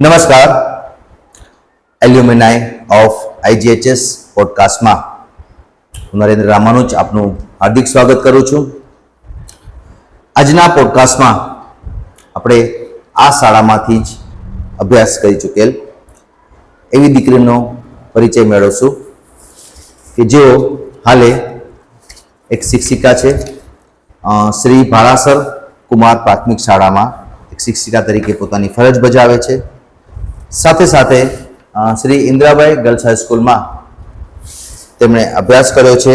નમસ્કાર. એલ્યુમિનાઈ ઓફ આઈજીએચએસ પોડકાસ્ટમાં હું નરેન્દ્ર રામાનુજ આપનું હાર્દિક સ્વાગત કરું છું. આજના પોડકાસ્ટમાં આપણે આ શાળામાંથી જ અભ્યાસ કરી ચૂકેલ એવી દીકરીનો પરિચય મેળવશું કે જેઓ હાલે એક શિક્ષિકા છે શ્રી ભારાસર કુમાર પ્રાથમિક શાળામાં એક શિક્ષિકા તરીકે પોતાની ફરજ બજાવે છે. સાથે સાથે શ્રી ઇન્દિરાબાઈ ગર્લ્સ હાઈસ્કૂલમાં તેમણે અભ્યાસ કર્યો છે.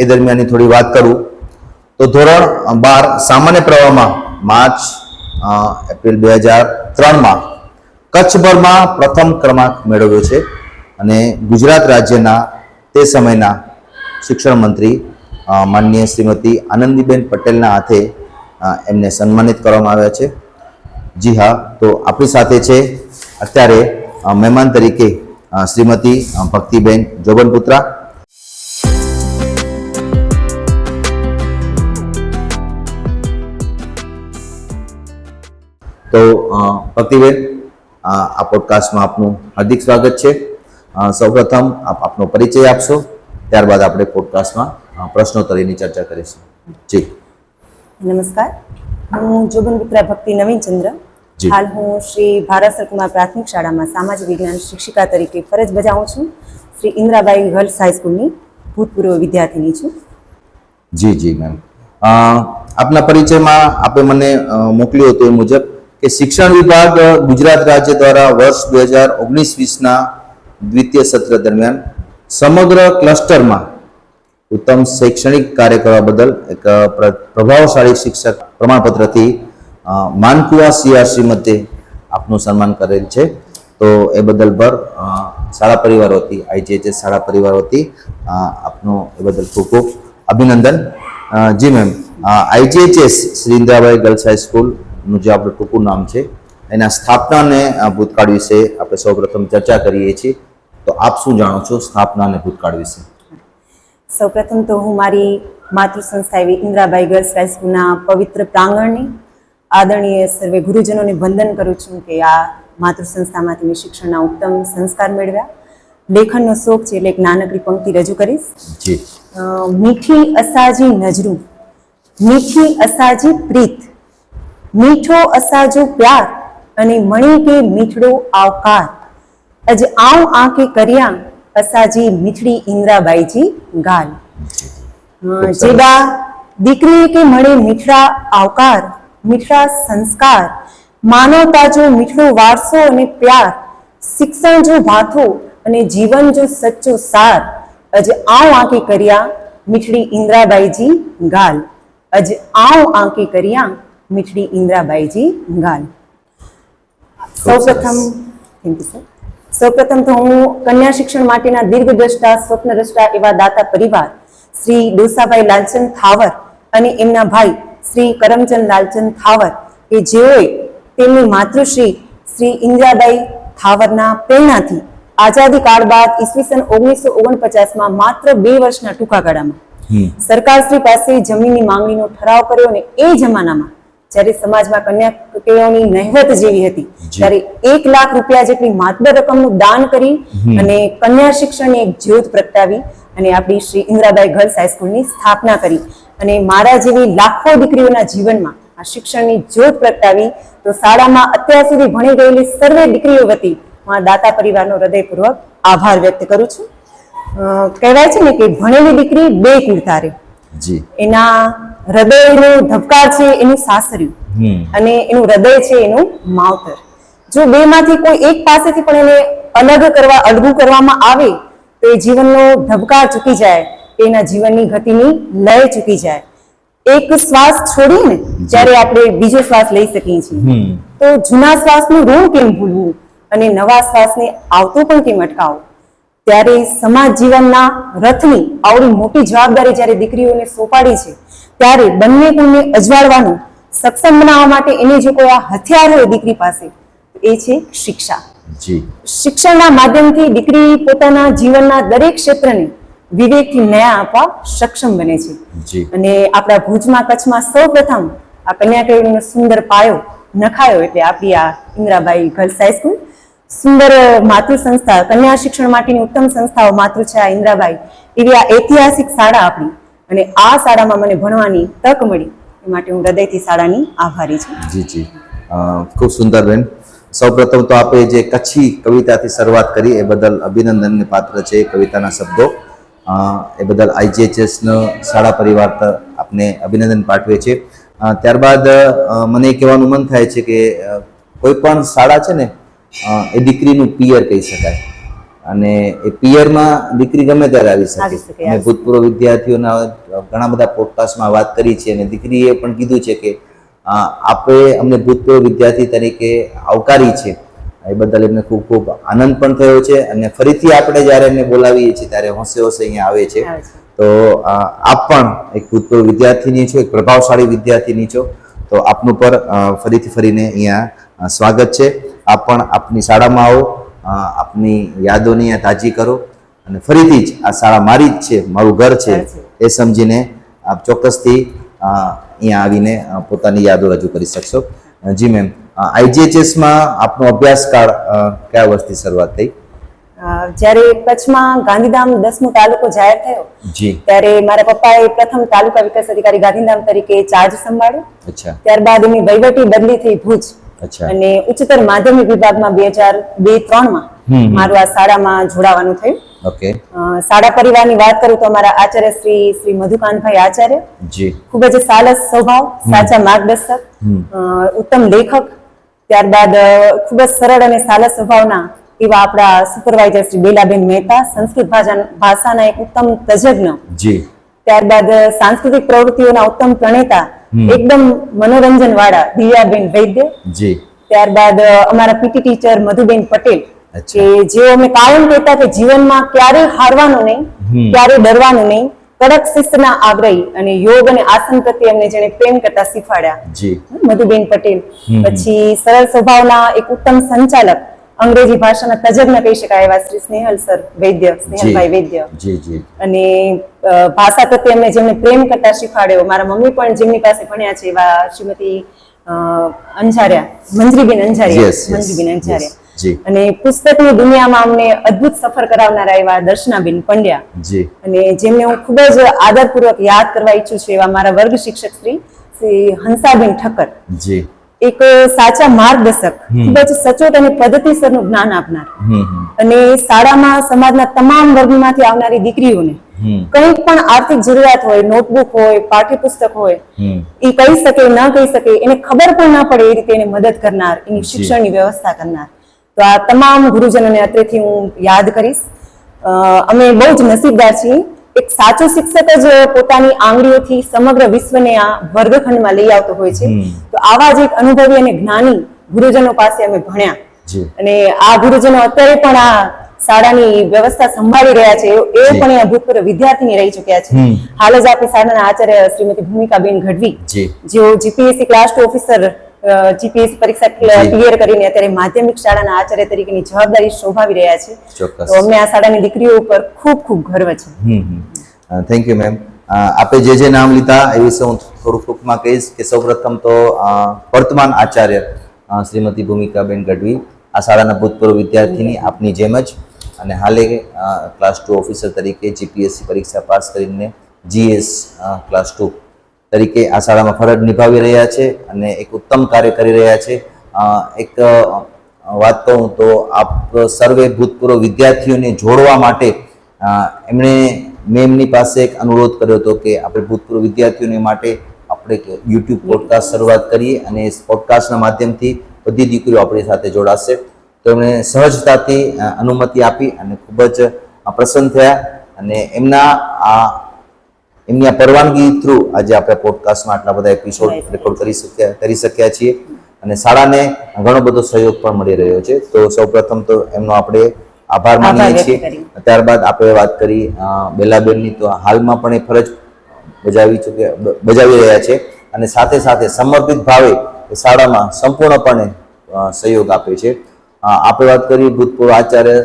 એ દરમિયાનની થોડી વાત કરું. તો ધોરણ બાર સામાન્ય પ્રવાહમાં માર્ચ એપ્રિલ બે હજાર ત્રણમાં કચ્છભરમાં પ્રથમ ક્રમાંક મેળવ્યો છે અને ગુજરાત રાજ્યના તે સમયના શિક્ષણ મંત્રી માનનીય શ્રીમતી આનંદીબેન પટેલના હાથે એમને સન્માનિત કરવામાં આવ્યા છે. જી હા, તો આપણી સાથે છે અત્યારે મહેમાન તરીકે શ્રીમતી ભક્તિબેન જોબનપુત્રા. તો ભક્તિબેન આ પોડકાસ્ટમાં આપનું હાર્દિક સ્વાગત છે. સૌપ્રથમ આપ આપનો પરિચય આપશો, ત્યારબાદ આપણે પોડકાસ્ટમાં પ્રશ્નોત્તરીની ચર્ચા કરીશું. જી. નમસ્કાર. હું જોગનપુત્રા ભક્તિ નવીનચંદ્ર. જી. હાલ હું શ્રી ભારત સરકુમાર પ્રાથમિક શાળામાં સામાજિક વિજ્ઞાન શિક્ષિકા તરીકે ફરજ બજાવું છું. શ્રી ઇન્દ્રાબાઈ ગર્લ્સ હાઈસ્કૂલની ભૂતપૂર્વ વિદ્યાર્થીની છું. જી જી મેમ આપના પરિચયમાં આપે મને મોકલ્યો હતો એ મુજબ કે શિક્ષણ વિભાગ ગુજરાત રાજ્ય દ્વારા વર્ષ બે હજાર ઓગણીસ વીસના દ્વિતીય સત્ર દરમિયાન સમગ્ર ક્લસ્ટરમાં ઉત્તમ શૈક્ષણિક કાર્ય કરવા બદલ એક પ્રભાવશાળી શિક્ષક પ્રમાણપત્રથી માનકુવા સીઆરસી મધ્યે આપનું સન્માન કરેલ છે. તો એ બદલ પર શાળા પરિવાર વતી, આઈજીએચએસ શાળા પરિવાર વતી આપનું એ બદલ ખૂબ ખૂબ અભિનંદન. જી ma'am IGHS Shri Indirabai girls હાઈસ્કૂલનું જે આપણું ટૂંકું નામ છે, એના સ્થાપના અને ભૂતકાળ વિશે આપણે સૌપ્રથમ ચર્ચા કરીએ છીએ. તો આપ શું જાણો છો સ્થાપના અને ભૂતકાળ વિશે? સૌપ્રથમ તો હું મારી માતૃ સંસ્થા એવી ઇન્દિરાબાઈ ગર્લ્સ હાઈસ્કૂલના પવિત્ર પ્રાંગણની આદરણીય સર્વે ગુરુજનોને વંદન કરું છું કે આ માતૃ સંસ્થામાંથી મેં શિક્ષણના ઉત્તમ સંસ્કાર મેળવ્યા. લેખનનો શોખ છે એટલે એક નાનકડી પંક્તિ રજૂ કરીશ. મીઠી અસાજી નજરું. મીઠી અસાજી પ્રીત. મીઠો અસાજો પ્યાર અને મણી કે મીઠડો આવકાર. અજ આવ આંખે કર્યા અસાજી મીઠડી ઇન્દ્રાબાઈજી ગાલ. જેડા દીકરી કે મળે મીઠડા આવકાર. મીઠડા સંસ્કાર, માનવતા જો મીઠડો વારસો અને પ્યાર, શિક્ષણ જો ભાથું અને જીવન જો સચ્ચો સાર, અજ આવ આંકી કર્યા મીઠડી ઇન્દ્રાબાઈજી ગાલ. અજ આવ આંકી કર્યા મીઠડી ઇન્દ્રાબાઈજી ગાલ. સૌપ્રથમ થેન્ક યુ સર સૌપ્રથમ તો હું કન્યા શિક્ષણ માટેના દીર્ઘદ્રષ્ટા, સ્વપ્નદ્રષ્ટા એવા દાતા પરિવાર, શ્રી ડોસાભાઈ લાલચંદ થાવર અને એમના ભાઈ શ્રી કરમચંદ લાલચંદ થાવર કે જેઓએ તેમની માતૃશ્રી શ્રી ઇન્દિરાબાઈ થાવરના પ્રેરણાથી આઝાદી કાળ બાદ ઈસવીસન ઓગણીસો ઓગણપચાસમાં માત્ર બે વર્ષના ટૂંકા ગાળામાં સરકારશ્રી પાસે જમીનની માંગણીનો ઠરાવ કર્યો અને એ જમાનામાં જ્યારે સમાજમાં કન્યાકુટીઓની નહેવત જેવી હતી ત્યારે એક લાખ રૂપિયા જેટલી માતબર રકમનું દાન કરી અને કન્યા શિક્ષણની એક જ્યોત પ્રગટાવી અને આપણી શ્રી ઇન્દિરાબાઈ ગર્લ્સ હાઈસ્કૂલની સ્થાપના કરી. અને મારા જેવી લાખો દીકરીઓના જીવનમાં આ શિક્ષણની જ્યોત પ્રગટાવી તો શાળામાં અત્યાર સુધી ભણી ગયેલી સર્વે દીકરીઓ વતી હું આ દાતા પરિવારનો હૃદયપૂર્વક આભાર વ્યક્ત કરું છું. કહેવાય છે ને કે ભણેલી દીકરી બે જી. એના હૃદયનો ધબકાર છે એનું સાસર્યું અને એનું હૃદય છે એનું માવતર. જો બે માંથી કોઈ એક પાસેથી પણ એને અલગ કરવા અડગું કરવામાં આવે તો એ જીવનનો ધબકાર ચૂકી જાય. એના જીવનની ગતિની લય ચૂકી જાય. એક શ્વાસ છોડીને જ્યારે આપણે બીજો શ્વાસ લઈ શકીએ છીએ તો જૂના શ્વાસનું ઋણ કેમ ભૂલવું અને નવા શ્વાસને આવતો પણ કેમ અટકાવો ત્યારે સમાજ જીવનના રથની આવડી મોટી જવાબદારી જ્યારે દીકરીઓને સોંપાડી છે ત્યારે બંને કુળને અજવાળવાનું સક્ષમ બનાવવા માટે એને જો કોઈ આ હથિયાર હોય દીકરી પાસે એ છે શિક્ષા. શિક્ષણના માધ્યમથી દીકરી પોતાના જીવનના દરેક ક્ષેત્રને વિવેકથી ન્યાય આપવા સક્ષમ બને છે. અને આપણા ભુજમાં કચ્છમાં સૌ પ્રથમ આ કન્યા કેળવણીનો સુંદર પાયો નખાયો એટલે આપણી આ ઇન્દ્રાબાઈ ગર્લ્સ હાઈસ્કૂલ સુંદર માતૃ સંસ્થા કન્યા શિક્ષણ માટેની ઉત્તમ સંસ્થાઓ માતૃ છે આ ઇન્દ્રાબાઈ. એવી આ ઐતિહાસિક શાળા આપણી. અને આ શાળામાં મને ભણવાની તક મળી. એ માટે હું હૃદયથી શાળાની આભારી છું. જી જી. ખૂબ સુંદર બેન. સૌપ્રથમ તો આપણે જે કચ્છી કવિતાથી શરૂઆત કરી એ બદલ અભિનંદનને પાત્ર છે કવિતાના શબ્દો. એ બદલ આઈજીએચએસનો શાળા પરિવાર આપને અભિનંદન પાઠવે છે. ત્યારબાદ મને એ કહેવાનું મન થાય છે કે કોઈ પણ શાળા છે ને એ દીકરીનું પિયર કહી શકાય. અને એ પિયરમાં દીકરી ગમે ત્યારે આવી શકે, મેં ભૂતપૂર્વ વિદ્યાર્થીઓના ઘણા બધા પોડકાસ્ટમાં વાત કરી છે અને દીકરીએ પણ કીધું છે કે આપે અમને ભૂતપૂર્વ વિદ્યાર્થી તરીકે આવકારી છે. એ બદલ એમને ખૂબ ખૂબ આનંદ પણ થયો છે અને ફરીથી આપણે જ્યારે એમને બોલાવીએ છીએ ત્યારે હોંશે હોંશે અહીંયા આવે છે. તો આપ પણ એક ભૂતપૂર્વ વિદ્યાર્થીની છો એક પ્રભાવશાળી વિદ્યાર્થીની છો. તો આપનું પર ફરીથી ફરીને અહીંયા સ્વાગત છે. આપ પણ આપની શાળામાં આવો આપની યાદોની અહીંયા તાજી કરો અને ફરીથી જ આ શાળા મારી જ છે મારું ઘર છે. એ સમજીને આપ ચોક્કસથી અહીંયા આવીને પોતાની યાદો રજૂ કરી શકશો. જી મેમ. આઈજીએચએસમાં આપનો અભ્યાસકાળ કયા વર્ષથી શરૂઆત થઈ? જ્યારે કચ્છમાં ગાંધીધામ દસમો તાલુકો જાહેર થયો ત્યારે મારા પપ્પાએ પ્રથમ તાલુકા વિકાસ અધિકારી ગાંધીધામ તરીકે ચાર્જ સંભાળ્યો. અચ્છા. ત્યારબાદ એની વહીવટી બદલી થઈ ભુજ અચ્છા. અને ઉચ્ચતર માધ્યમિક વિભાગમાં બે હજાર બે ત્રણમાં મારું આ શાળામાં જોડાવાનું થયું. ઓકે શાળા પરિવારની વાત કરું તો અમારા આચાર્ય શ્રી શ્રી મધુકાંતભાઈ આચાર્ય. જી. ખૂબ જ સાલસ સ્વભાવ સાચા માર્ગદર્શક ઉત્તમ લેખક. ત્યારબાદ ખૂબ જ સરળ અને સાલસ સ્વભાવના એવા આપણા સુપરવાઇઝર શ્રી બેલાબેન મહેતા સંસ્કૃત ભાષા ભાષાના એક ઉત્તમ તજજ્ઞ. જી. ત્યારબાદ સાંસ્કૃતિક પ્રવૃત્તિઓના ઉત્તમ પ્રણેતા એકદમ મનોરંજન વાળા દિવ્યાબેન વૈદ્ય. જી. ત્યારબાદ અમારા પીટી ટીચર મધુબેન પટેલ. કે જેઓ અમે કાયમ કહેતા કે જીવનમાં ક્યારે હારવાનું નહીં ક્યારે ડરવાનું નહીં કડક શિસ્તના આગ્રહી અને યોગ અને આસન પ્રત્યે અમને જેને પ્રેમ કરતા શીખવાડ્યા. જી. મધુબેન પટેલ. પછી સરળ સ્વભાવના એક ઉત્તમ સંચાલક અંગ્રેજી ભાષાના તજજ્ઞ કહી શકાય એવા શ્રી સ્નેહલ સર વૈદ્ય સ્નેહલભાઈ વૈદ્ય. જી જી. અને ભાષા પ્રત્યે અમને જેમને પ્રેમ કરતા શીખવાડ્યો મારા મમ્મી પણ જેમની પાસે ભણ્યા છે એવા શ્રીમતી અંજારિયા મંજરીબેન અંજારિયા મંજરીબેન અંજારિયા. અને પુસ્તકની દુનિયામાં અમને અદ્ભુત સફર કરાવનારા એવા દર્શનાબેન પંડ્યા. જી. અને જેમને હું ખૂબ જ આદરપૂર્વક યાદ કરવા ઈચ્છું છું એવા મારા વર્ગ શિક્ષક શ્રી શ્રી હંસાબેન ઠક્કર. જી. એક સાચા માર્ગદર્શક ખૂબ જ સચોટ અને પદ્ધતિસરનું જ્ઞાન આપનાર. અને શાળામાં સમાજના તમામ વર્ગમાંથી આવનારી દીકરીઓને કઈ પણ આર્થિક જરૂરિયાત હોય નોટબુક હોય પાઠ્યપુસ્તક હોય એ કહી શકે ન કહી શકે એને ખબર પણ ના પડે એ રીતે એને મદદ કરનાર એની શિક્ષણની વ્યવસ્થા કરનાર. તો આ તમામ ગુરુજનોને અત્રેથી હું યાદ કરીશ. અમે બહુ જ નસીબદાર છીએ. એક સાચો શિક્ષક જ પોતાની આંગળીઓથી સમગ્ર વિશ્વને આ વર્ગખંડમાં લઈ આવતો હોય છે. તો આવા જ એક અનુભવી અને જ્ઞાની ગુરુજનો પાસે અમે ભણ્યા. અને આ ગુરુજનો અત્યારે પણ આ શાળાની વ્યવસ્થા સંભાળી રહ્યા છે. એ પણ એ ભૂતપૂર્વ વિદ્યાર્થીની રહી ચુક્યા છે. હાલ જ આપણી શાળાના આચાર્ય શ્રીમતી ભૂમિકાબેન ગઢવી જેઓ GPSC class two officer GPSC પરીક્ષા ક્લિયર કરીને અત્યારે માધ્યમિક શાળાના આચાર્ય તરીકેની જવાબદારી શોભાવી રહ્યા છે. તો અમને આ શાળાની દીકરીઓ ઉપર ખૂબ ખૂબ ગર્વ છે. થેન્ક યુ મેમ આપે જે જે નામ લીધા એ વિશે હું થોડું ટૂંકમાં કહીશ કે સૌપ્રથમ તો વર્તમાન આચાર્ય શ્રીમતી ભૂમિકાબેન ગઢવી આ શાળાના ભૂતપૂર્વ વિદ્યાર્થીની આપની જેમ જ અને હાલે ક્લાસ ટુ ઓફિસર તરીકે જીપીએસસી પરીક્ષા પાસ કરીને જીએસ ક્લાસ ટુ તરીકે આ શાળામાં ફરજ નિભાવી રહ્યા છે અને એક ઉત્તમ કાર્ય કરી રહ્યા છે. એક વાત કહું તો આપ સર્વે ભૂતપૂર્વ વિદ્યાર્થીઓને જોડવા માટે એમણે મેં એમની પાસે એક અનુરોધ કર્યો હતો કે આપણે ભૂતપૂર્વ વિદ્યાર્થીઓને માટે આપણે યુટ્યુબ પોડકાસ્ટ શરૂઆત કરીએ અને એ પોડકાસ્ટના માધ્યમથી બધી દીકરીઓ આપણી સાથે જોડાશે. તો એમણે સહજતાથી અનુમતિ આપી અને ખૂબ જ પ્રસન્ન થયા અને એમના આ એમની આ પરવાનગી થ્રુ આજે આપણે પોડકાસ્ટમાં આટલા બધા એપિસોડ રેકોર્ડ કરી શક્યા કરી શક્યા છીએ. અને શાળાને ઘણો બધો સહયોગ પણ મળી રહ્યો છે. તો સૌપ્રથમ તો એમનો આપણે આભાર માનીએ છીએ. ત્યારબાદ આપણે વાત કરી બેલાબેનની. તો હાલમાં પણ એ ફરજ બજાવી ચૂક્યા બજાવી રહ્યા છે. અને સાથે સાથે સમર્પિત ભાવે શાળામાં સંપૂર્ણપણે સહયોગ આપે છે. આપણે વાત કરી ભૂતપૂર્વ આચાર્ય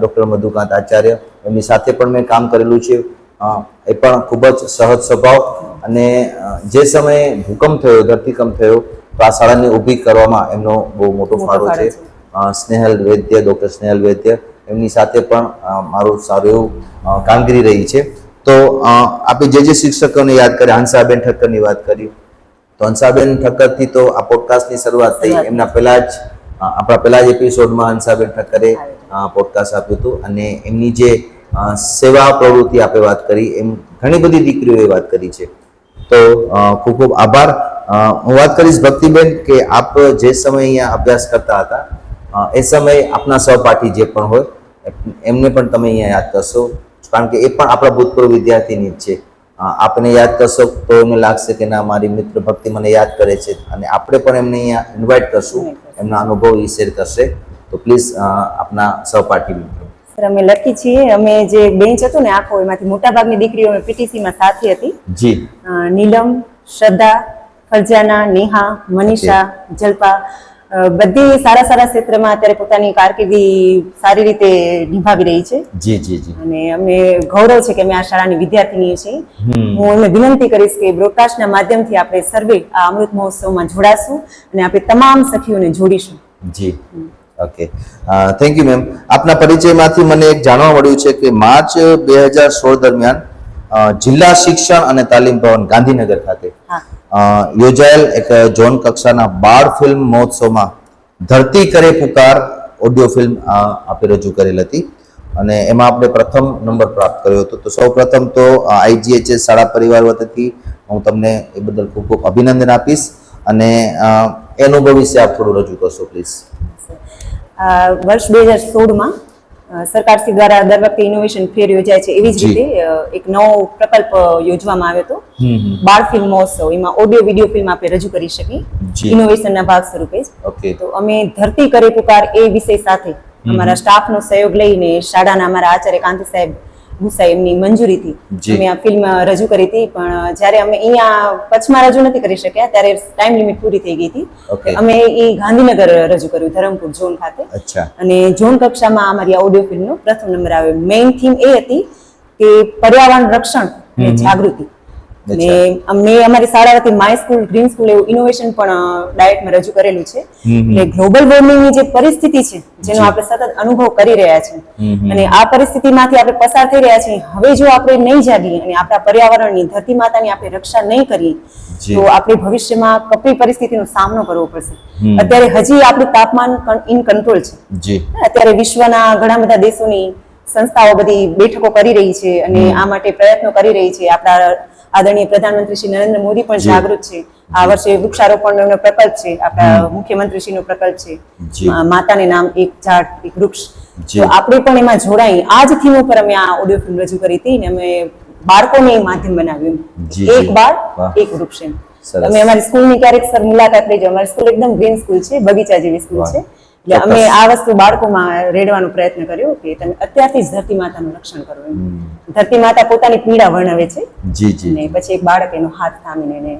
ડૉક્ટર મધુકાંત આચાર્ય. એમની સાથે પણ મેં કામ કરેલું છે. એ પણ ખૂબ જ સહજ સ્વભાવ અને જે સમયે ભૂકંપ થયો ધરતીકંપ થયો તો આ શાળાને ઊભી કરવામાં એમનો બહુ મોટો ફાળો છે. સ્નેહલ વૈદ્ય ડૉક્ટર સ્નેહલ વૈદ્ય એમની સાથે પણ મારું સારું એવું કામગીરી રહી છે. તો આપણે જે જે શિક્ષકોને યાદ કરી હંસાબેન ઠક્કરની વાત કરી. તો હંસાબેન ઠક્કરથી તો આ પોડકાસ્ટની શરૂઆત થઈ. એમના પહેલા જ આપણા પહેલા જ એપિસોડમાં હંસાબેન ઠક્કરે પોડકાસ્ટ આપ્યું હતું. અને એમની જે સેવા પ્રવૃત્તિ આપણે વાત કરી એમ ઘણી બધી દીકરીઓએ વાત કરી છે. તો ખૂબ ખૂબ આભાર. હું વાત કરીશ ભક્તિબેન કે આપ જે સમય અહીંયા અભ્યાસ કરતા હતા એ સમયે આપના સહપાઠી જે પણ હોય એમને પણ તમે અહીંયા યાદ કરશો. કારણ કે એ પણ આપણા ભૂતપૂર્વ વિદ્યાર્થીની જ છે. આપને યાદ કરશો તો એમને લાગશે કે ના મારી મિત્ર ભક્તિ મને યાદ કરે છે અને આપણે પણ એમને અહીંયા ઇન્વાઇટ કરશું. એમના અનુભવ એ શેર કરશે. તો પ્લીઝ આપના સહપાઠી અમે લકી છીએ. અમે જે બેન્ચ હતું ને આખો એમાંથી મોટાભાગની દીકરીઓ અમે પીટીસીમાં સાથે હતી. જી. નીલમ શ્રદ્ધા ફરજાના નેહા મનીષા જલ્પા બધી સારા સારા ક્ષેત્રમાં અત્યારે પોતાની કારકિર્દી સારી રીતે નિભાવી રહી છે. જી જી જી. અને અમને ગૌરવ છે કે અમે આ શાળાની વિદ્યાર્થીની છીએ. હું એમને વિનંતી કરીશ કે બ્રોડકાસ્ટના માધ્યમથી આપણે સર્વે આ અમૃત મહોત્સવમાં જોડાશું અને આપણે તમામ સખીઓને જોડીશું. જી. ઓકે થેન્ક યુ મેમ આપના પરિચયમાંથી મને એક જાણવા મળ્યું છે કે માર્ચ બે હજાર સોળ દરમિયાન જિલ્લા શિક્ષણ અને તાલીમ ભવન ગાંધીનગર ખાતે યોજાયેલ એક ઝોન કક્ષાના બાળ ફિલ્મ મહોત્સવમાં ધરતી કરે પુકાર ઓડિયો ફિલ્મ આપે રજૂ કરેલ હતી. અને એમાં આપણે પ્રથમ નંબર પ્રાપ્ત કર્યો હતો. તો સૌ પ્રથમ તો આઈજીએચએસ શાળા પરિવાર વતીથી હું તમને એ બદલ ખૂબ ખૂબ અભિનંદન આપીશ. અને એનું ભવિષ્ય આપ થોડું રજૂ કરશો પ્લીઝ વર્ષ બે હજાર સોળમાં સરકારશ્રી દ્વારા દર વખતે ઇનોવેશન ફેર યોજાય છે એવી જ રીતે એક નવો પ્રકલ્પ યોજવામાં આવ્યો હતો. બાળ ફિલ્મ મહોત્સવ. એમાં ઓડિયો વીડિયો ફિલ્મ આપણે રજૂ કરી શકીએ. ઇનોવેશનના ભાગ સ્વરૂપે જ. તો અમે ધરતી કરે પુકાર એ વિષય સાથે અમારા સ્ટાફનો સહયોગ લઈને શાળાના અમારા આચાર્ય કાંતિ સાહેબ ગુસાઈ એમની મંજૂરીથી. અમે આ ફિલ્મ રજૂ કરી હતી. પણ જ્યારે અમે અહીંયા કચ્છમાં રજૂ નથી કરી શક્યા ત્યારે ટાઈમ લિમિટ પૂરી થઈ ગઈ હતી. અમે એ ગાંધીનગર રજૂ કર્યું ધરમપુર ઝોન ખાતે. અને ઝોન કક્ષામાં અમારી ઓડિયો ફિલ્મનો પ્રથમ નંબર આવ્યો. મેઇન થીમ એ હતી કે પર્યાવરણ રક્ષણ અને જાગૃતિ. અને અમે અમારી શાળાથી માય સ્કૂલ ગ્રીન સ્કૂલ એવું ઇનોવેશન પણ ડાયટમાં રજૂ કરેલું છે. એટલે ગ્લોબલ વોર્મિંગની જે પરિસ્થિતિ છે જેનો આપણે સતત અનુભવ કરી રહ્યા છીએ અને આ પરિસ્થિતિમાંથી આપણે પસાર થઈ રહ્યા છીએ હવે જો આપણે નહીં જાગીએ અને આપણા પર્યાવરણની ધરતી માતાની આપણે રક્ષા નહીં કરીએ તો આપણે ભવિષ્યમાં કપરી પરિસ્થિતિનો સામનો કરવો પડશે. અત્યારે હજી આપણું તાપમાન ઇન કંટ્રોલ છે. અત્યારે વિશ્વના ઘણા બધા દેશોની સંસ્થાઓ બધી બેઠકો કરી રહી છે અને આ માટે પ્રયત્નો કરી રહી છે. આપણા આદરણીય પ્રધાનમંત્રી શ્રી નરેન્દ્ર મોદી પણ જાગૃત છે. આ વર્ષે વૃક્ષારોપણનો પ્રકલ્પ છે. આપણા મુખ્યમંત્રી શ્રીનો પ્રકલ્પ છે. માતાને નામ એક ઝાડ એક વૃક્ષ. તો આપણે પણ એમાં જોડાઈ. આ જ થીમ ઉપર અમે આ ઓડિયો ફિલ્મ રજૂ કરી હતી ને અમે બાળકોને માધ્યમ બનાવ્યું. એક બાળ એક વૃક્ષ એમ. તમે અમારી સ્કૂલની ક્યારેક સર મુલાકાત લેજો અમારી સ્કૂલ એકદમ ગ્રીન સ્કૂલ છે બગીચા જેવી સ્કૂલ છે. એટલે અમે આ વસ્તુ બાળકોમાં રેડવાનો પ્રયત્ન કર્યો કે તમે અત્યારથી જ ધરતી માતાનું રક્ષણ કરો એમ. ધરતી માતા પોતાની પીડા વર્ણવે છે જી જી. અને પછી એક બાળક એનો હાથ થામીને એને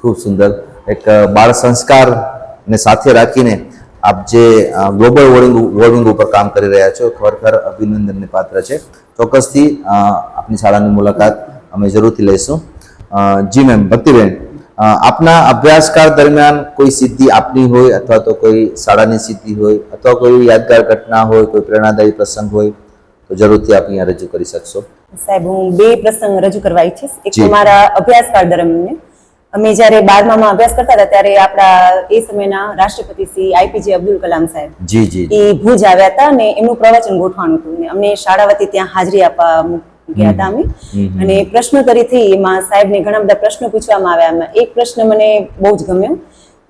ખૂબ સુંદર. એક બાળ સંસ્કાર ને સાથે રાખીને આપ જે ગ્લોબલ વોર્મિંગ વોર્મિંગ ઉપર કામ કરી રહ્યા છો ખરેખર અભિનંદનને પાત્ર છે. ચોક્કસથી આપની શાળાની મુલાકાત અમે જરૂરથી લઈશું. જી મેમ ભક્તિબેન. આપના અભ્યાસકાળ દરમિયાન કોઈ સિદ્ધિ આપની હોય અથવા તો કોઈ શાળાની સિદ્ધિ હોય અથવા કોઈ યાદગાર ઘટના હોય કોઈ પ્રેરણાદાયી પ્રસંગ હોય તો જરૂરથી આપ અહીંયા રજૂ કરી શકશો. સાહેબ હું બે પ્રસંગ રજૂ કરવા ઈચ્છીશ. એક મારા અભ્યાસકાળ દરમિયાન. અમે જ્યારે બારમામાં અભ્યાસ કરતા હતા ત્યારે આપણા એ સમયના રાષ્ટ્રપતિ શ્રી આઈપીજે અબ્દુલ કલામ સાહેબ જી જી એ ભુજ આવ્યા હતા અને એમનું પ્રવચન ગોઠવાનું હતું. ને અમને શાળા વતી ત્યાં હાજરી આપવા ગયા હતા અમે. અને પ્રશ્નોત્તરીથી એમાં સાહેબને ઘણા બધા પ્રશ્નો પૂછવામાં આવ્યા. એમાં એક પ્રશ્ન મને બહુ જ ગમ્યો.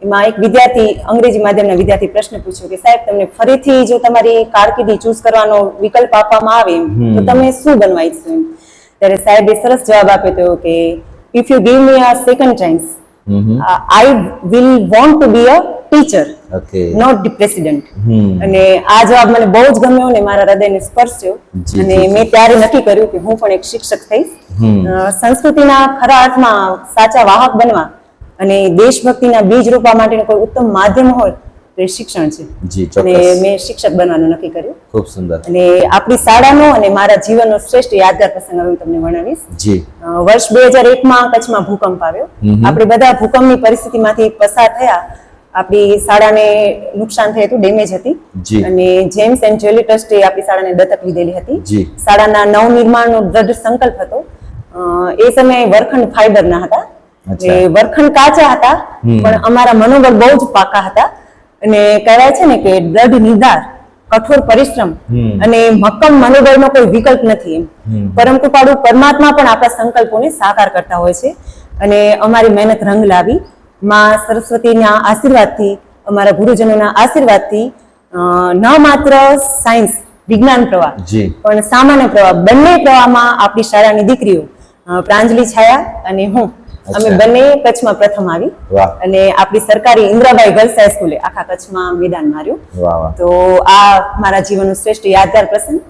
એમાં એક વિદ્યાર્થી અંગ્રેજી માધ્યમના વિદ્યાર્થી પ્રશ્ન પૂછ્યો કે સાહેબ તમને ફરીથી જો તમારી કારકિર્દી ચૂઝ કરવાનો વિકલ્પ આપવામાં આવે તો તમે શું બનવા ઈચ્છો એમ? ત્યારે સાહેબે સરસ જવાબ આપ્યો હતો કે if you give me a second chance I will want to be a teacher okay not the president અને આ જવાબ મને બહુ જ ગમ્યો અને મારા હૃદયને સ્પર્શ્યો. અને મેં ત્યારે નક્કી કર્યું કે હું પણ એક શિક્ષક થઈશ. સંસ્કૃતિના ખરા અર્થમાં સાચા વાહક બનવા અને દેશભક્તિના બીજ રોપવા માટેનું કોઈ ઉત્તમ માધ્યમ હોય તો એ શિક્ષણ છે. અને મેં શિક્ષક બનવાનું નક્કી કર્યું. ખૂબ સુંદર. અને આપણી શાળાનો અને મારા જીવનનો શ્રેષ્ઠ યાદગાર પ્રસંગ હું તમને વર્ણવીશ. જી. વર્ષ બે હજાર એકમાં કચ્છમાં ભૂકંપ આવ્યો. આપણે બધા ભૂકંપની પરિસ્થિતિમાંથી પસાર થયા આપણી શાળાને નુકસાન થયું હતું ડેમેજ હતી. અને જેમ્સ એન્ડ જ્વેલરી ટ્રસ્ટે આપણી શાળાને દત્તક લીધેલી હતી. શાળાના નવનિર્માણનો દ્રઢ સંકલ્પ હતો. એ સમયે વર્ખંડ ફાઈબરના હતા. વર્ખંડ કાચા હતા પણ અમારા મનોબળ બહુ જ પાકા હતા. અને કહેવાય છે ને કે દ્રઢ નિર્ધાર કઠોર પરિશ્રમ અને મક્કમ મનોબળનો કોઈ વિકલ્પ નથી એમ. પરમ કૃપાળુ પરમાત્મા પણ આપણા સંકલ્પોને સાકાર કરતા હોય છે. અને અમારી મહેનત રંગ લાવી માં સરસ્વતીના આશીર્વાદથી અમારા ગુરુજનોના આશીર્વાદથી ન માત્ર સાયન્સ વિજ્ઞાન પ્રવાહ પણ સામાન્ય પ્રવાહ બંને પ્રવાહમાં આપણી શાળાની દીકરીઓ પ્રાંજલી છાયા અને હું. અમે બંને કચ્છમાં પ્રથમ આવી અને આપણી સરકારી ઇન્દ્રાબાઈ ગર્લ્સ હાઈસ્કૂલે આખા કચ્છમાં મેદાન માર્યું. તો આ મારા જીવનનો શ્રેષ્ઠ યાદગાર પ્રસંગ.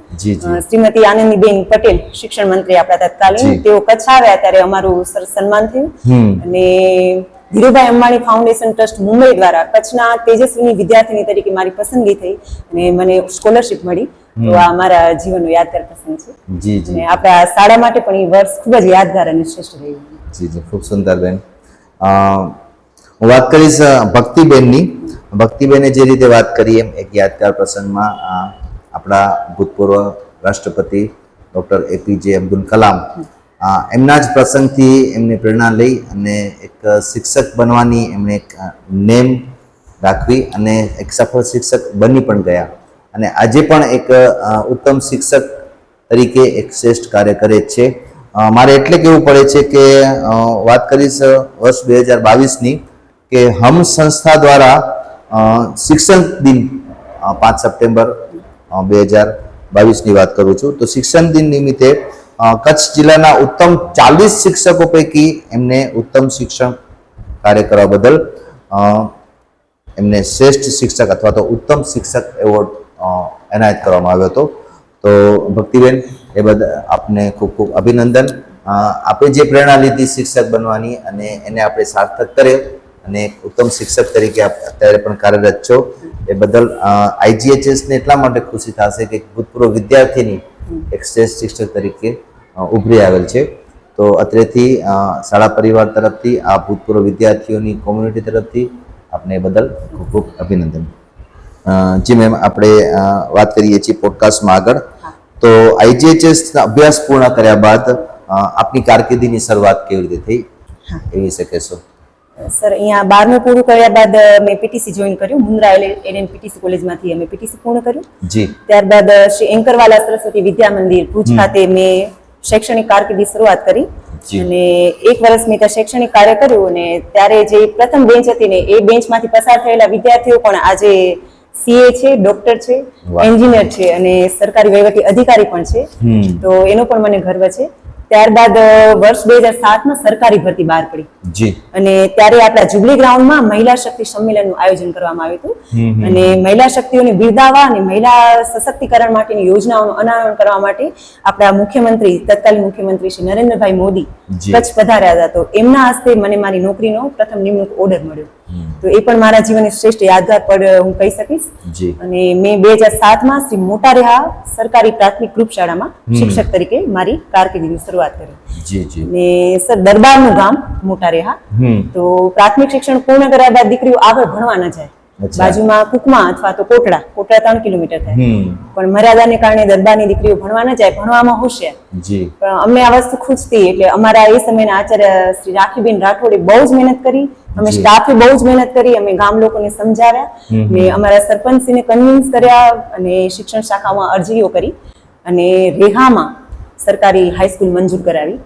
શ્રીમતી આનંદીબેન પટેલ શિક્ષણ મંત્રી આપણા તત્કાલીન તેઓ કચ્છ આવ્યા ત્યારે અમારું સરસ સન્માન થયું. અને ધીરુભાઈ અંબાણી ફાઉન્ડેશન ટ્રસ્ટ મુંબઈ દ્વારા કચ્છના તેજસ્વીની વિદ્યાર્થીની તરીકે મારી પસંદગી થઈ અને મને સ્કોલરશિપ મળી. તો આ મારા જીવનનો યાદગાર પ્રસંગ છે. જી જી. અને આપણા શાળા માટે પણ એ વર્ષ ખૂબ જ યાદગાર અને શ્રેષ્ઠ રહ્યું. જી જી. ખૂબ સુંદર બેન. હું વાત કરીશ ભક્તિબેનની. ભક્તિબેને જે રીતે વાત કરી એમ એક યાદગાર પ્રસંગમાં આપણા ભૂતપૂર્વ રાષ્ટ્રપતિ ડૉક્ટર એપીજે અબ્દુલ કલામ એમના જ પ્રસંગથી એમને પ્રેરણા લઈ અને એક શિક્ષક બનવાની એમણે એક નેમ રાખવી અને એક સફળ શિક્ષક બની પણ ગયા. અને આજે પણ એક ઉત્તમ શિક્ષક તરીકે એક શ્રેષ્ઠ કાર્ય કરે છે. મારે એટલે કહેવું પડે છે કે વાત કરીશ વર્ષ બે હજાર બાવીસની કે હમ સંસ્થા દ્વારા શિક્ષક દિન પાંચ સપ્ટેમ્બર બે હજાર બાવીસની વાત કરું છું. તો શિક્ષણ દિન નિમિત્તે કચ્છ જિલ્લાના ઉત્તમ ચાલીસ શિક્ષકો પૈકી એમને ઉત્તમ શિક્ષણ કાર્ય કરવા બદલ એમને શ્રેષ્ઠ શિક્ષક અથવા તો ઉત્તમ શિક્ષક એવોર્ડ એનાયત કરવામાં આવ્યો હતો. તો ભક્તિબેન, એ બદલ આપને ખૂબ ખૂબ અભિનંદન. આપણે આપે જે પ્રેરણા લીધી શિક્ષક બનવાની અને એને આપણે સાર્થક કર્યો અને ઉત્તમ શિક્ષક તરીકે આપ અત્યારે પણ કાર્યરત છો, એ બદલ આઈજીએચએસને એટલા માટે ખુશી થશે કે ભૂતપૂર્વ વિદ્યાર્થીની એક શ્રેષ્ઠ શિક્ષક તરીકે ઉભરી આવેલ છે. તો અત્રેથી શાળા પરિવાર તરફથી આ ભૂતપૂર્વ વિદ્યાર્થીઓની કોમ્યુનિટી તરફથી આપને બદલ ખૂબ ખૂબ અભિનંદન. જી મેમ આપણે વાત કરીએ છીએ પોડકાસ્ટમાં આગળ. તો આઈજીએચએસ અભ્યાસ પૂર્ણ કર્યા બાદ આપની કારકિર્દીની શરૂઆત કેવી રીતે થઈ? એ વિશે કહેશો. સર અહીંયા બારમું પૂરું કર્યા બાદ મેં પીટીસી જોઈન કર્યું. મુન્દ્રા એલએન પીટીસી કોલેજમાંથી અમે પીટીસી પૂર્ણ કર્યું. જી. ત્યારબાદ શ્રી એન્કરવાલા સરસ્વતી વિદ્યા મંદિર ભુજ ખાતે મેં શૈક્ષણિક કારકિર્દી શરૂઆત કરી અને એક વર્ષ મેં ત્યાં શૈક્ષણિક કાર્ય કર્યું અને ત્યારે જે પ્રથમ બેન્ચ હતી ને એ બેન્ચમાંથી પસાર થયેલા વિદ્યાર્થીઓ પણ આજે સીએ છે ડોક્ટર છે એન્જિનિયર છે અને સરકારી વહીવટી અધિકારી પણ છે. તો એનો પણ મને ગર્વ છે. ત્યારબાદ વર્ષ બે હજાર સાતમાં સરકારી ભરતી બહાર પડી. જી. અને ત્યારે આપણા જુબલી ગ્રાઉન્ડમાં મહિલા શક્તિ સંમેલનનું આયોજન કરવામાં આવ્યું. હતું. અને મહિલા શક્તિઓને બિરદાવવા અને મહિલા સશક્તિકરણ માટેની યોજનાઓનું અનાવરણ કરવા માટે આપણા મુખ્યમંત્રી તત્કાલીન મુખ્યમંત્રી શ્રી નરેન્દ્રભાઈ મોદી કચ્છ પધાર્યા હતા. તો એમના હસ્તે મને મારી નોકરીનો પ્રથમ નિમણૂક ઓર્ડર મળ્યો. તો એ પણ મારા જીવનની શ્રેષ્ઠ યાદગાર પડ હું કહી શકીશ. અને મેં બે હજાર સાતમાં શ્રી મોટા રેહા સરકારી પ્રાથમિક ગ્રુપ શાળામાં શિક્ષક તરીકે મારી કારકિર્દીની શરૂઆત કરી. ને સર દરબારનું ગામ મોટા રેહા. તો પ્રાથમિક શિક્ષણ પૂર્ણ કર્યા બાદ દીકરીઓ આગળ ભણવા ન જાય. બાજુમાં કુકમા અથવા તો કોટડા. કોટડા ત્રણ કિલોમીટર થાય. પણ મર્યાદાને કારણે દરબારની દીકરીઓ ભણવા ન જાય ભણવામાં હોશિયાર પણ અમને આ વસ્તુ ખૂજતી એટલે અમારા એ સમયના આચાર્ય શ્રી રાખીબેન રાઠોડે બહુ જ મહેનત કરી. અમે સ્ટાફે બહુ જ મહેનત કરી અમે ગામ લોકોને સમજાવ્યા. ને અમારા સરપંચને કન્વિન્સ કર્યા અને શિક્ષણ શાખામાં અરજીઓ કરી. અને રેહામાં સરકારી હાઈસ્કૂલ મંજૂર કરાવી.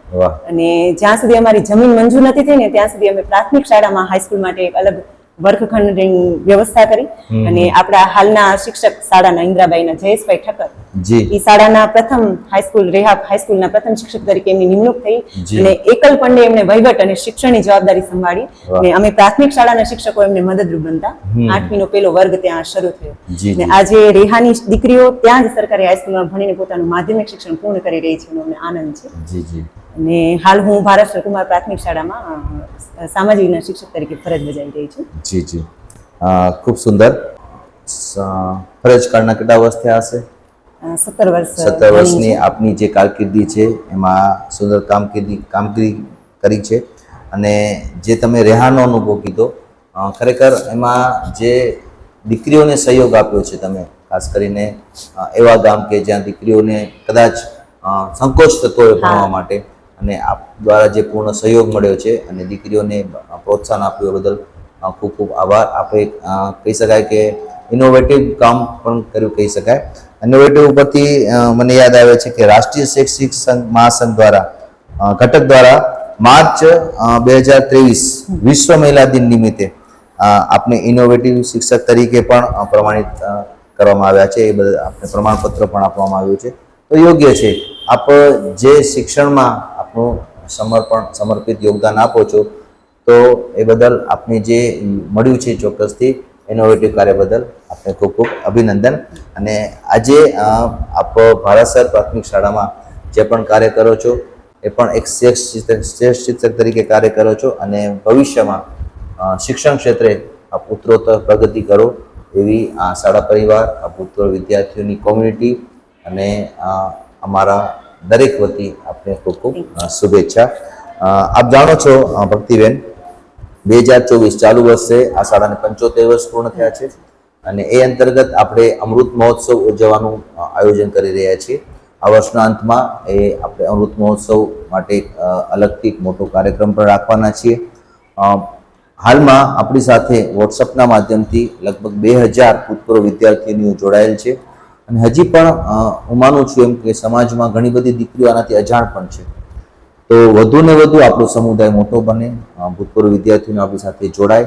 અને જ્યાં સુધી અમારી જમીન મંજૂર નથી થઈ ને ત્યાં સુધી અમે પ્રાથમિક શાળામાં હાઈસ્કૂલ માટે એક અલગ વર્ગખંડની વ્યવસ્થા કરી અને આપણા હાલના શિક્ષક શાળાના ઇન્દ્રાબાઈના જયેશભાઈ ઠક્કર એ શાળાના પ્રથમ હાઈસ્કૂલ રેહાબ હાઈસ્કૂલના પ્રથમ શિક્ષક તરીકે એમની નિમણૂક થઈ અને એકલ પંડે એમને વહીવટ અને શિક્ષણની જવાબદારી સંભાળી અને અમે પ્રાથમિક શાળાના શિક્ષકો એમને મદદરૂપ બનતા. આઠમીનો પેલો વર્ગ ત્યાં શરૂ થયો. અને આજે રેહાની દીકરીઓ ત્યાં જ સરકારી હાઈસ્કૂલમાં ભણીને પોતાનું માધ્યમિક શિક્ષણ પૂર્ણ કરી રહી છે એનો અમને આનંદ છે. જી જી. અને હાલ હું ભારત કુમાર પ્રાથમિક શાળામાં સામાજિક વિજ્ઞાન શિક્ષક તરીકે ફરજ બજાવી રહી છું. જી જી. ખૂબ સુંદર. ફરજ કાળના કેટલા વર્ષ થયા હશે? સત્તર વર્ષ સત્તર વર્ષની આપની જે કારકિર્દી છે એમાં સુંદર કામગીરી કામગીરી કરી છે. અને જે તમે રેહાનો અનુભવ કીધો ખરેખર એમાં જે દીકરીઓને સહયોગ આપ્યો છે તમે ખાસ કરીને એવા ગામ કે જ્યાં દીકરીઓને કદાચ સંકોચ થતો હોય ભણવા માટે અને આપ દ્વારા જે પૂર્ણ સહયોગ મળ્યો છે અને દીકરીઓને પ્રોત્સાહન આપ્યું બદલ ખૂબ ખૂબ આભાર. આપણે કહી શકાય કે ઇનોવેટિવ કામ પણ કર્યું કહી શકાય. ઇનોવેટિવ ઉપરથી મને યાદ આવે છે કે રાષ્ટ્રીય શૈક્ષિક સંઘ, મહાસંઘ દ્વારા ઘટક દ્વારા માર્ચ બે હજાર ત્રેવીસ વિશ્વ મહિલા દિન નિમિત્તે આપને ઇનોવેટિવ શિક્ષક તરીકે પણ પ્રમાણિત કરવામાં આવ્યા છે. એ બધા આપને પ્રમાણપત્ર પણ આપવામાં આવ્યું છે. તો યોગ્ય છે. આપ જે શિક્ષણમાં આપનું સમર્પણ, સમર્પિત યોગદાન આપો છો, તો એ બદલ આપને જે મળ્યું છે ચોક્કસથી ઇનોવેટિવ કાર્ય બદલ આપને ખૂબ ખૂબ અભિનંદન. અને આજે આપ ભારત સર પ્રાથમિક શાળામાં જે પણ કાર્ય કરો છો, એ પણ એક શ્રેષ્ઠ શિક્ષક તરીકે કાર્ય કરો છો અને ભવિષ્યમાં શિક્ષણ ક્ષેત્રે આપ ઉત્તરોત્તર પ્રગતિ કરો એવી આ શાળા પરિવાર, આ ભૂતપૂર્વ વિદ્યાર્થીઓની કોમ્યુનિટી અને અમારા દરેક વતી આપને ખૂબ ખૂબ શુભેચ્છા. આપ જાણો છો ભક્તિબેન, બે હજાર ચોવીસ ચાલુ વર્ષે આ શાળાને પંચોતેર વર્ષ પૂર્ણ થયા છે અને એ અંતર્ગત આપણે અમૃત મહોત્સવ ઉજવવાનું આયોજન કરી રહ્યા છીએ. આ વર્ષના અંતમાં એ આપણે અમૃત મહોત્સવ માટે અલગથી મોટો કાર્યક્રમ પણ રાખવાના છીએ. હાલમાં આપણી સાથે વોટ્સઅપના માધ્યમથી લગભગ બે હજાર ભૂતપૂર્વ વિદ્યાર્થીનીઓ જોડાયેલ છે. અને હજી પણ હું માનું છું એમ કે સમાજમાં ઘણી બધી દીકરીઓ આનાથી અજાણ પણ છે. તો વધુ ને વધુ આપણો સમુદાય મોટો બને ભૂતપૂર્વ વિદ્યાર્થીઓને આપણી સાથે જોડાય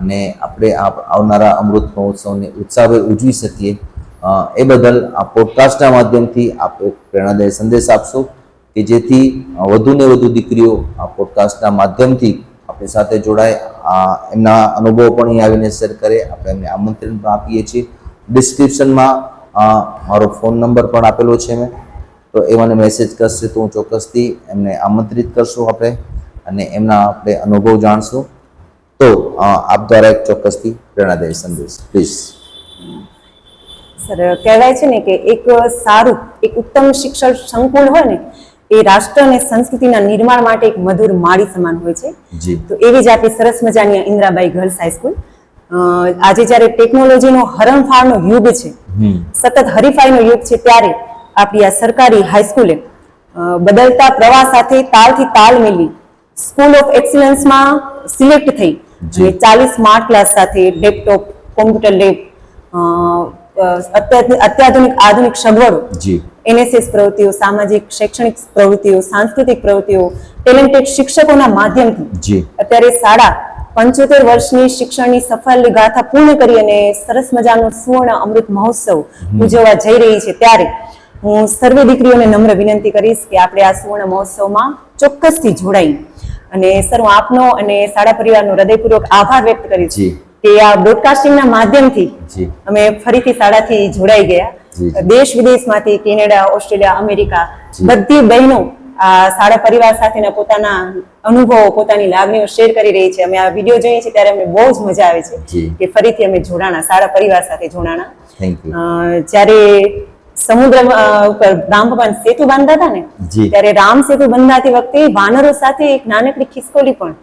અને આપણે આવનારા અમૃત મહોત્સવને ઉત્સાહભેર ઉજવી શકીએ. એ બદલ આ પોડકાસ્ટના માધ્યમથી આપ એક પ્રેરણાદાયી સંદેશ આપશો કે જેથી વધુ ને વધુ દીકરીઓ આ પોડકાસ્ટના માધ્યમથી આપણી સાથે જોડાય. એમના અનુભવો પણ અહીં આવીને શેર કરે. આપણે એમને આમંત્રણ પણ આપીએ છીએ. ડિસ્ક્રિપ્શનમાં અ, મારો ફોન નંબર પણ આપેલો છે મેં. તો એ મને મેસેજ કરશે તો હું ચોક્કસથી એમને આમંત્રિત કરશું આપણે અને એમના આપણે અનુભવ જાણશું. તો આપ દ્વારા એક ચોક્કસથી પ્રેરણાદાયી સંદેશ. પ્લીઝ સર કહેવાય છે ને કે એક સારું એક ઉત્તમ શિક્ષણ સંકુલ હોય ને એ રાષ્ટ્ર અને સંસ્કૃતિના નિર્માણ માટે એક મધુર માળી સમાન હોય છે. તો એવી જ આપણી સરસ મજાની આ ઇન્દ્રાબાઈ ગર્લ્સ હાઈસ્કૂલ આજે જ્યારે ટેકનોલોજીનો હરણફાળનો યુગ છે સતત હરીફાઈનો યુગ છે ત્યારે આપણી આ સરકારી હાઈસ્કૂલે બદલતા પ્રવાહ સાથે તાલથી તાલ મેળવી સ્કૂલ ઓફ એક્સિલન્સમાં સિલેક્ટ થઈ જી. અને ચાલીસ સ્માર્ટ ક્લાસ સાથે લેપટોપ કોમ્પ્યુટર લેબ અત્યાધુનિક આધુનિક સગવડો એનએસએસ પ્રવૃત્તિઓ સામાજિક શૈક્ષણિક પ્રવૃત્તિઓ સાંસ્કૃતિક પ્રવૃત્તિઓ ટેલેન્ટેડ શિક્ષકોના માધ્યમથી અત્યારે શાળા પંચોતેર વર્ષની શિક્ષણની સફળ ગાથા પૂર્ણ કરી અને સરસ મજાનો સુવર્ણ અમૃત મહોત્સવ ઉજવવા જઈ રહી છે. ત્યારે હું સર્વે દીકરીઓને નમ્ર વિનંતી કરીશ કે આપણે આ સુવર્ણ મહોત્સવમાં ચોક્કસથી જોડાઈ અને સર હું આપનો અને શાળા પરિવારનો હૃદયપૂર્વક આભાર વ્યક્ત કરી છે કે આ બ્રોડકાસ્ટિંગના માધ્યમથી અમે ફરીથી શાળાથી જોડાઈ ગયા. દેશ વિદેશમાંથી કેનેડા ઓસ્ટ્રેલિયા અમેરિકા બધી બહેનો આ શાળા પરિવાર સાથેના પોતાના અનુભવો પોતાની લાગણીઓ શેર કરી રહી છે. અમે આ વીડિયો જોઈએ છીએ ત્યારે અમને બહુ જ મજા આવે છે કે ફરીથી અમે જોડાણા સારા પરિવાર સાથે જોડાણા. જ્યારે સમુદ્ર ઉપર રામ ભગવાન સેતુ બાંધતા હતા ને ત્યારે રામ સેતુ બંધાતી વખતે વાનરો સાથે એક નાનકડી ખિસકોલી પણ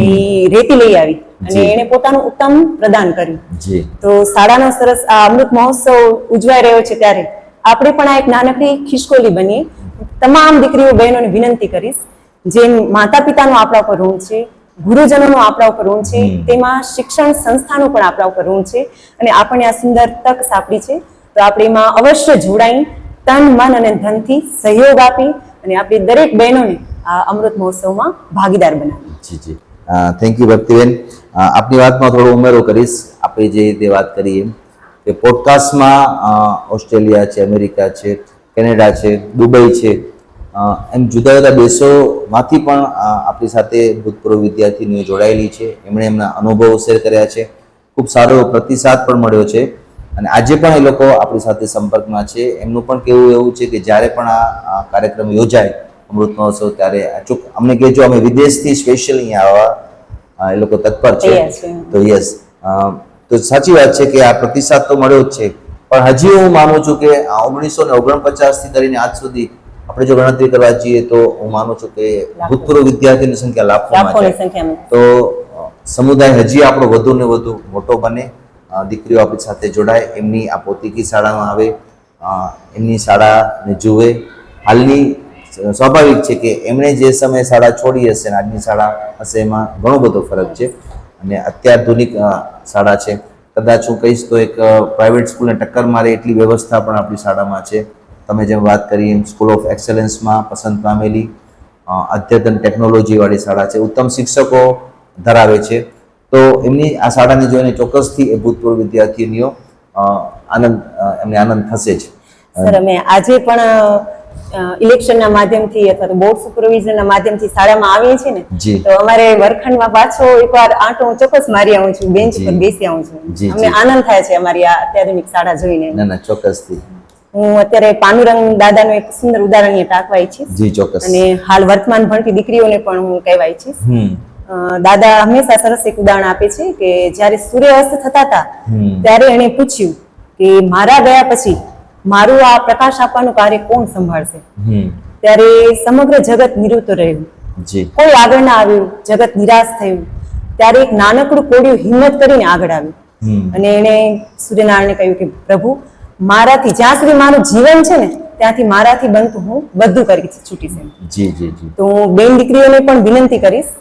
એ રેતી લઈ આવી અને એને પોતાનું ઉત્તમ પ્રદાન કર્યું. તો શાળાનો સરસ આ અમૃત મહોત્સવ ઉજવાઈ રહ્યો છે ત્યારે. આપણે પણ આ એક નાનકડી ખિસકોલી બનીએ. તમામ દીકરીઓ બહેનોને વિનંતી કરીશ જેમ માતા પિતાનો આપણા ઉપર ઋણ છે ગુરુજનોનો આપણા ઉપર ઋણ છે તેમાં શિક્ષણ સંસ્થાનું પણ આપણા ઉપર ઋણ છે. અને આપણને આ સુંદર તક સાંપડી છે. તો આપણે એમાં અવશ્ય જોડાઈ તન મન અને ધનથી સહયોગ આપી અને આપણી દરેક બહેનોને આ અમૃત મહોત્સવમાં ભાગીદાર બનાવી. જી જી. Thank you Bhaktiben. આપની વાતમાં થોડો ઉમેરો કરીશ. આપણે જે રીતે વાત કરી એમ કે પોડકાસ્ટમાં ઓસ્ટ્રેલિયા છે અમેરિકા છે કેનેડા છે દુબઈ છે એમ જુદા જુદા દેશોમાંથી પણ આપણી સાથે ભૂતપૂર્વ વિદ્યાર્થીનીઓ જોડાયેલી છે. એમણે એમના અનુભવો શેર કર્યા છે. ખૂબ સારો પ્રતિસાદ પણ મળ્યો છે. અને આજે પણ એ લોકો આપણી સાથે સંપર્કમાં છે. એમનું પણ કહેવું એવું છે કે જ્યારે પણ આ આ કાર્યક્રમ યોજાય અમૃત મહોત્સવ ત્યારે અચૂક અમને કહેજો અમે વિદેશથી સ્પેશિયલ અહીંયા આવવા એ લોકો તત્પર છે. તો યસ તો સાચી વાત છે કે આ પ્રતિસાદ તો મળ્યો જ છે. પણ હજી હું માનું છું કે ઓગણીસો ને ઓગણપચાસથી કરીને આજ સુધી આપણે જો ગણતરી કરવા જઈએ તો હું માનું છું કે ભૂતપૂર્વ વિદ્યાર્થીની સંખ્યા લાખોમાં લાખોની છે. સંખ્યામાં. તો સમુદાય હજી આપણો વધુ ને વધુ મોટો બને. દીકરીઓ આપણી સાથે જોડાય. એમની આ પોતીકી શાળામાં આવે. એમની શાળાને જુએ. હાલની સ્વાભાવિક છે કે એમણે જે સમયે શાળા છોડી હશે આજની શાળા હશે એમાં ઘણો બધો ફરક છે. અને અત્યાધુનિક શાળા છે. કદાચ હું કહીશ તો એક પ્રાઇવેટ સ્કૂલને ટક્કર મારે એટલી વ્યવસ્થા પણ આપણી શાળામાં છે. તમે જેમ વાત કરી એમ સ્કૂલ ઓફ એક્સેલન્સમાં પસંદ પામેલી અદ્યતન ટેકનોલોજીવાળી શાળા છે. ઉત્તમ શિક્ષકો ધરાવે છે. તો એમની આ શાળાને જોઈને ચોક્કસથી એ ભૂતપૂર્વ વિદ્યાર્થીનીઓ આનંદ એમને આનંદ થશે જ. સર, અમે આજે પણ ઇલેક્શનના માધ્યમથી અથવા તો બોર્ડ સુપરવિઝનના માધ્યમથી શાળામાં આવીએ છીએ ને તો અમારે વર્ગખંડમાં પાછો એકવાર આંટો હું ચોક્કસ મારી આવું છું બેન્ચ પર બેસી આવું છું. અમને આનંદ થાય છે અમારી આ અત્યાધુનિક શાળા જોઈને. ના ના ચોક્કસથી. હું અત્યારે પાનુરંગ દાદાનું એક સુંદર ઉદાહરણ અહીંયા ટાંકવા ઈચ્છીશ જી ચોક્કસ. અને હાલ વર્તમાન ભણતી દીકરીઓને પણ હું કહેવા ઈચ્છીશ દાદા હંમેશા સરસ એક ઉદાહરણ આપે છે કે જ્યારે સૂર્ય અસ્ત થતા હતા ત્યારે એણે પૂછ્યું કે મારા ગયા પછી મારું આ પ્રકાશ આપવાનું કાર્ય કોણ સંભાળશે? ત્યારે સમગ્ર જગત નિરુત રહ્યું. કોઈ આગળ ના આવ્યું જગત નિરાશ થયું. ત્યારે એક નાનકડું કોડિયું હિંમત કરીને આગળ આવ્યું. અને એણે સૂર્યનારાયણે કહ્યું કે પ્રભુ મારાથી જ્યાં સુધી મારું જીવન છે ને ત્યાંથી મારાથી બનતું હું બધું કરી છૂટીશ એમ. જી જી જી. તો હું બેન દીકરીઓને પણ વિનંતી કરીશ.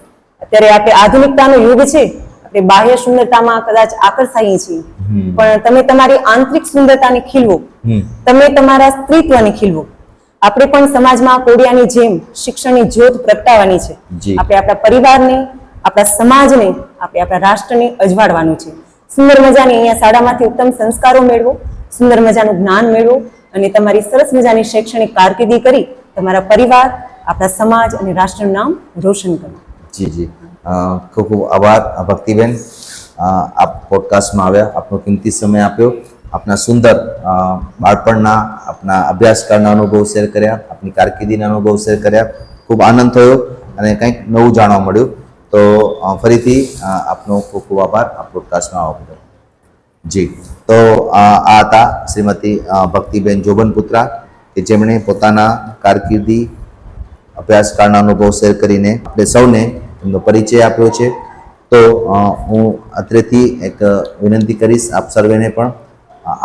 અત્યારે આપણે આધુનિકતાનો યુગ છે. આપણે બાહ્ય સુંદરતામાં કદાચ આકર્ષાઈએ છીએ. પણ તમે તમારી આંતરિક સુંદરતાને ખીલવો. તમે તમારા સ્ત્રીત્વને ખીલવો. આપણે પણ સમાજમાં કોડિયાની જેમ શિક્ષણની જ્યોત પ્રગટાવવાની છે. આપણે આપણા પરિવારને આપણા સમાજને આપણે આપણા રાષ્ટ્રને અજવાડવાનું છે. સુંદર મજાની અહીંયા શાળામાંથી ઉત્તમ સંસ્કારો મેળવો સુંદર મજાનું જ્ઞાન મેળવો અને તમારી સરસ મજાની શૈક્ષણિક કારકિર્દી કરી તમારા પરિવાર આપણા સમાજ અને રાષ્ટ્રનું નામ રોશન કરો. જી જી. ખૂબ ખૂબ આભાર. અ, ભક્તિબેન આપ પોડકાસ્ટમાં આવ્યા. આપનો કિંમતી સમય આપ્યો. આપના સુંદર બાળપણના આપના અભ્યાસકાળના અનુભવ શેર કર્યા. આપની કારકિર્દીના અનુભવ શેર કર્યા. ખૂબ આનંદ થયો અને કંઈક નવું જાણવા મળ્યું. તો ફરીથી આપનો ખૂબ ખૂબ આભાર. આ પોડકાસ્ટમાં આવવા બદલ. જી. તો આ હતા શ્રીમતી ભક્તિબેન જોબનપુત્રા કે જેમણે પોતાના કારકિર્દી અભ્યાસકાળના અનુભવ શેર કરીને આપણે સૌને એમનો પરિચય આપ્યો છે. તો હું અત્રેથી એક વિનંતી કરીશ આપ સર્વેને પણ.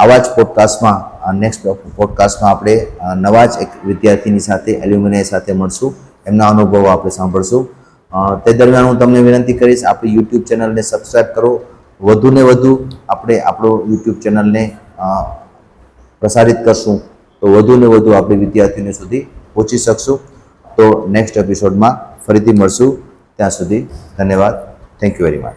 આવા જ પોડકાસ્ટમાં નેક્સ્ટ પોડકાસ્ટમાં આપણે નવા જ એક વિદ્યાર્થીની સાથે એલ્યુમિનાય સાથે મળશું. એમના અનુભવો આપણે સાંભળશું. તે દરમિયાન હું તમને વિનંતી કરીશ, આપણી યુટ્યુબ ચેનલને સબસ્ક્રાઈબ કરો. વધુને વધુ આપણે આપણો યુટ્યુબ ચેનલને પ્રસારિત કરશું. તો વધુ ને વધુ આપણે વિદ્યાર્થીઓ સુધી પહોંચી શકશું. તો નેક્સ્ટ એપિસોડમાં ફરીથી મળશું. ત્યાં સુધી ધન્યવાદ. Thank you very much